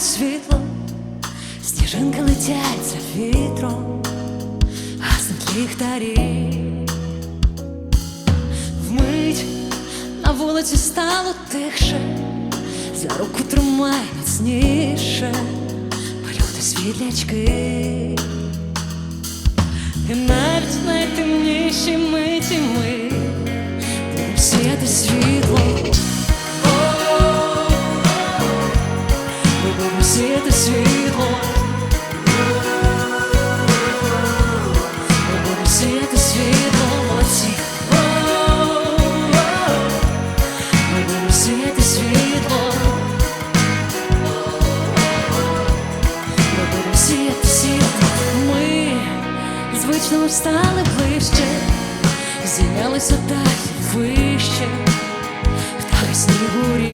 сяють світло, сніжинки летять за вітром, гаснуть ліхтарі. Вмить на вулиці стало тихше, за руку тримай міцніше, полюти світлячки. І навіть звично стали ближче, зійнялися так вище.